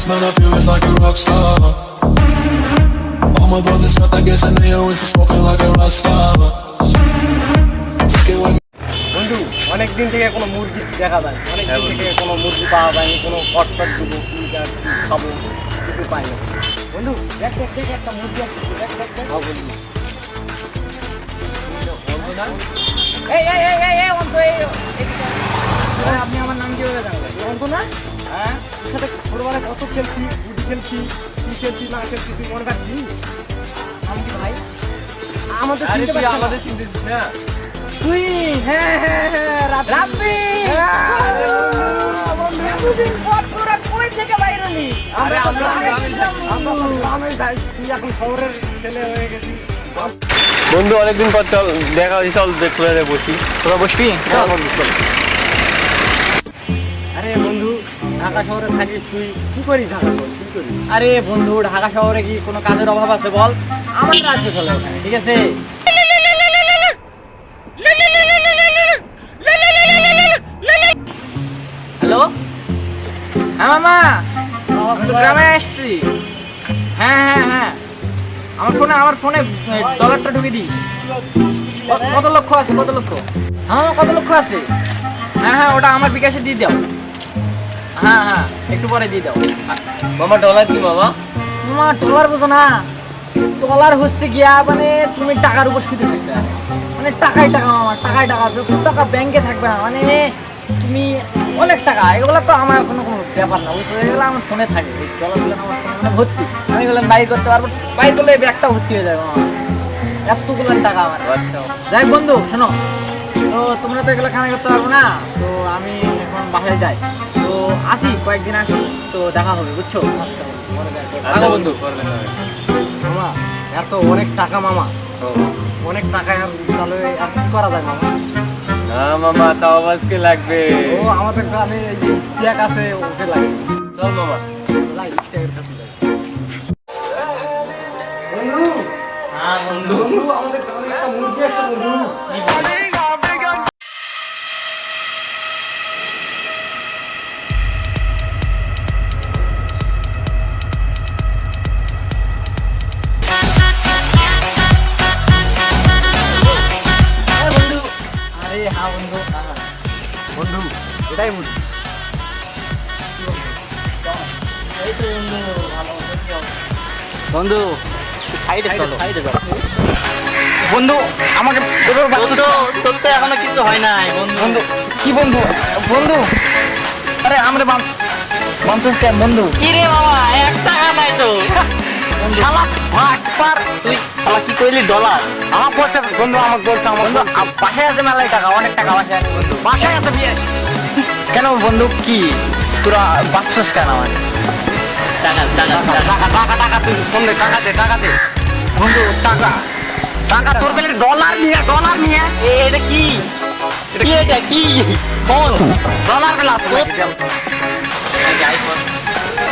honest, man, I feel it's like a rock star. All my brothers got that gas and they always been smoking like a rock star. বন্ধু অনেক দিন থেকে কোনো মুরগি দেখা যায় অনেক দিন থেকে কোনো মুরগি পাওয়া যায়নি কোনো কটকট দেবো কি খাব কিছু পাইনি বন্ধু দেখ দেখ দেখ একটা মুরগি আছে দেখ দেখ দেখ হ্যাঁ এই এই এই এই এই অন্ত এই এদিকে আয়। ভাই, আপনি আমার নাম কীভাবে জানলেন এই অন্ত না হ্যাঁ তোর সাথে ছোটবেলায় কত খেলছি গুটি খেলছি কি খেলছি না খেলছি তুই মনে রাখছিস? আমি কি ভাই? আমাদের চিনতে পারছিস আমাদের চিনতেছিস না। তুই? হ্যাঁ হ্যাঁ হ্যাঁ রাব্বি। এতদিন পর তোরা কই থেকে বাইরে হলি আমরা গ্রামে যাই। তুই এখন শহরের ছেলে হয়ে গেছিস। বন্ধু অনেকদিন পর চল দেখা হয়েছে চল দেখলে বসি। তোরা বসবি? আরে বন্ধু ঢাকা শহরে থাকিস তুই, কি করিস ঢাকা আরে বন্ধু, ঢাকা শহরে কি কোনো কাজের অভাব আছে বল? আমার রাজ্য চলে ঠিক আছে? হ্যালো? হ্যাঁ মামা গ্রামে আসছি। হ্যাঁ হ্যাঁ হ্যাঁ। আমার ফোনে আমার ফোনে ডলারটা ঢুকে দিই কত- লক্ষ আছে, কত লক্ষ? হ্যাঁ কত লক্ষ আছে? হ্যাঁ হ্যাঁ ওটা আমার বিকাশে দিয়ে দাও। হ্যাঁ হ্যাঁ একটু পরে দিয়ে দাও। মামা ডলার কি মামা? মামা ডলার বোঝো না। ডলার হচ্ছে গিয়া মানে তুমি টাকার উপর শুধু থাকবে। মানে টাকাই টাকা মামা টাকাই টাকা। যত টাকা ব্যাংকে থাকবে না মানে তুমি অনেক টাকা এগুলো তো আমার কোনো কোনো ব্যাপার না বুঝছ? এগুলো আমার ফোনে থাকে। ডলারগুলো আমার ফোনে মানে ভর্তি। আমি এগুলো বাই করতে পারব। বাই করলে ব্যাগটা ভর্তি হয়ে যাবে মামা। এতগুলো টাকা আমার। আচ্ছা। যাই বন্ধু শোনো। তো তোমরা তো এগুলো খানা করতে পারব না তো আমি এখন বাসায় যাই। তো আসি কয়েকদিন আসি তো দেখা হবে বুঝছ? আচ্ছা বন্ধু। মামা এত অনেক টাকা মামা। অনেক টাকা আর তাহলে আর কি করা যায় মামা? না মামা তাও আজকে লাগবে? ও আমাদের গ্রামে ইস্তিয়াক আছে ওকে লাগে। চল মামা। যাই ইস্তিয়াকের কাছে যাই। হ্যাঁ বন্ধু। বন্ধু আমাদের গ্রামে একটা মুরগি আছে বন্ধু। মুরগি এই বন্ধু বন্ধু সাইডে চলো। বন্ধু আমাকে তোর তো তোর তো এখনও কিছু হয় নাই বন্ধু। বন্ধু কি বন্ধু? বন্ধু আরে আমরা বাম বামসস কে বন্ধু? কি রে বাবা এক টাকা নাই তো। শালা ভাগ পার তুই শালা কি কইলি ডলার আমার পয়সা বন্ধু আমার বলছে আমার বন্ধু আ- বাসায় আছে মেলায় টাকা অনেক টাকা বাসায় আছে বন্ধু। বাসায় আছে বিয়ে। কেন বন্ধু কি? তোরা বাচ্চস কেন আমার টাকা টাকা টাকা টাকা। টাকা তুই। ফোন দে টাকা দে টাকা দে। বন্ধু টাকা। টাকা তোর পেলে ডলার নিয়ে ডলার নিয়ে। এটা কি? কি এটা কি? ফোন ডলার পেলে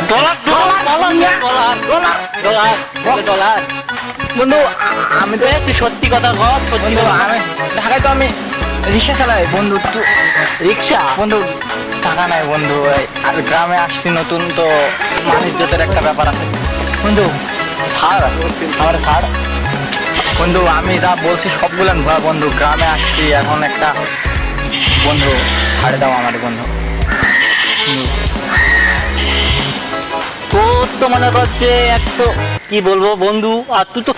ডলার ডলার ডলার নিয়ে। ডলার ডলার ডলার ডলার বন্ধু আমি তো সত্যি কথা কর সত্যি কথা আমি ঢাকায় তো আমি রিক্সা চালাই বন্ধু। রিক্সা? বন্ধু টাকা নাই বন্ধু। আর গ্রামে আসছি নতুন তো মানিজ্যতের একটা ব্যাপার আছে। বন্ধু ছাড় আমার ছাড় বন্ধু আমি যা বলছি সবগুলো ভুয়া বন্ধু। গ্রামে আসছি এখন একটা বন্ধু ছাড়ে দাও আমার বন্ধু। তোর তো মনে করছে একটু কি বলব বন্ধু? আর তুই তো